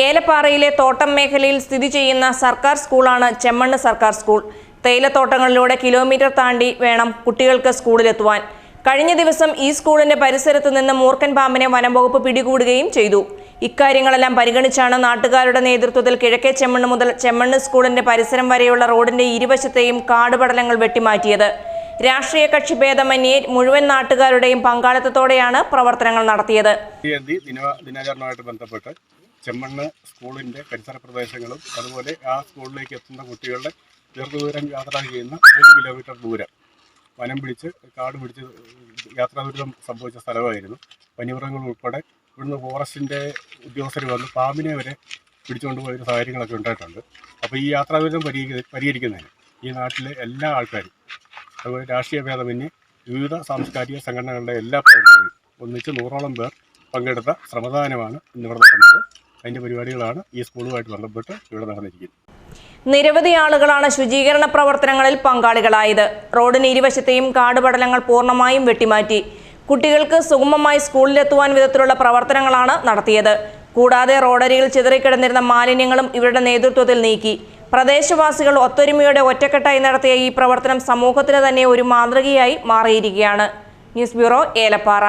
ഏലപ്പാറയിലെ തോട്ടം മേഖലയിൽ സ്ഥിതി ചെയ്യുന്ന സർക്കാർ സ്കൂളാണ് ചെമ്മണ്ണ് സർക്കാർ സ്കൂൾ. തേയിലത്തോട്ടങ്ങളിലൂടെ കിലോമീറ്റർ താണ്ടി വേണം കുട്ടികൾക്ക് സ്കൂളിലെത്തുവാൻ. കഴിഞ്ഞ ദിവസം ഈ സ്കൂളിന്റെ പരിസരത്ത് നിന്ന് മൂർഖൻ പാമ്പിനെ വനംവകുപ്പ് പിടികൂടുകയും ചെയ്തു. ഇക്കാര്യങ്ങളെല്ലാം പരിഗണിച്ചാണ് നാട്ടുകാരുടെ നേതൃത്വത്തിൽ കിഴക്കേ ചെമ്മണ്ണ് മുതൽ ചെമ്മണ്ണ് സ്കൂളിന്റെ പരിസരം വരെയുള്ള റോഡിന്റെ ഇരുവശത്തെയും കാടുപടലങ്ങൾ വെട്ടിമാറ്റിയത്. രാഷ്ട്രീയ കക്ഷി ഭേദമന്യേ മുഴുവൻ നാട്ടുകാരുടെയും പങ്കാളിത്തത്തോടെയാണ് പ്രവർത്തനങ്ങൾ നടത്തിയത്. ചെമ്മണ്ണ് സ്കൂളിന്റെ പരിസര പ്രദേശങ്ങളും അതുപോലെ ആ സ്കൂളിലേക്ക് എത്തുന്ന കുട്ടികളുടെ ദീർഘദൂരം യാത്ര ചെയ്യുന്ന ഏഴ് കിലോമീറ്റർ ദൂരം വനം പിടിച്ച് കാട് പിടിച്ച് യാത്രാ ദുരിതം സംഭവിച്ച സ്ഥലമായിരുന്നു. വന്യമൃഗങ്ങൾ ഉൾപ്പെടെ ഇവിടുന്ന് ഫോറസ്റ്റിന്റെ ഉദ്യോഗസ്ഥർ വന്ന് പാമ്പിനെ വരെ പിടിച്ചുകൊണ്ട് പോയൊരു സാഹചര്യങ്ങളൊക്കെ ഉണ്ടായിട്ടുണ്ട്. അപ്പോൾ ഈ യാത്രാ ദുരിതം പരിഹരി പരിഹരിക്കുന്നതിന് ഈ നാട്ടിലെ എല്ലാ ആൾക്കാരും അതുപോലെ രാഷ്ട്രീയ ഭേദമന്യേ വിവിധ സാംസ്കാരിക സംഘടനകളുടെ എല്ലാ പ്രവർത്തകരും ഒന്നിച്ച് നൂറോളം പേർ പങ്കെടുത്ത ശ്രമദാനമാണ് ഇന്നിവിടെ നടന്നത്. അതിന്റെ പരിപാടികളാണ് ഈ സ്കൂളുമായിട്ട് ബന്ധപ്പെട്ട് ഇവിടെ നടന്നിരിക്കുന്നത്. നിരവധി ആളുകളാണ് ശുചീകരണ പ്രവർത്തനങ്ങളിൽ പങ്കാളികളായത്. റോഡിന് ഇരുവശത്തെയും കാടുപടലങ്ങൾ പൂർണമായും വെട്ടിമാറ്റി. കുട്ടികൾക്ക് സുഗമമായി സ്കൂളിലെത്തുവാൻ വിധത്തിലുള്ള പ്രവർത്തനങ്ങളാണ് നടത്തിയത്. കൂടാതെ റോഡരികിൽ ചിതറിക്കിടന്നിരുന്ന മാലിന്യങ്ങളും ഇവരുടെ നേതൃത്വത്തിൽ നീക്കി. പ്രദേശവാസികൾ ഒത്തൊരുമയോടെ ഒറ്റക്കെട്ടായി നടത്തിയ ഈ പ്രവർത്തനം സമൂഹത്തിന് തന്നെ ഒരു മാതൃകയായി മാറിയിരിക്കുകയാണ്. News bureau Elappara.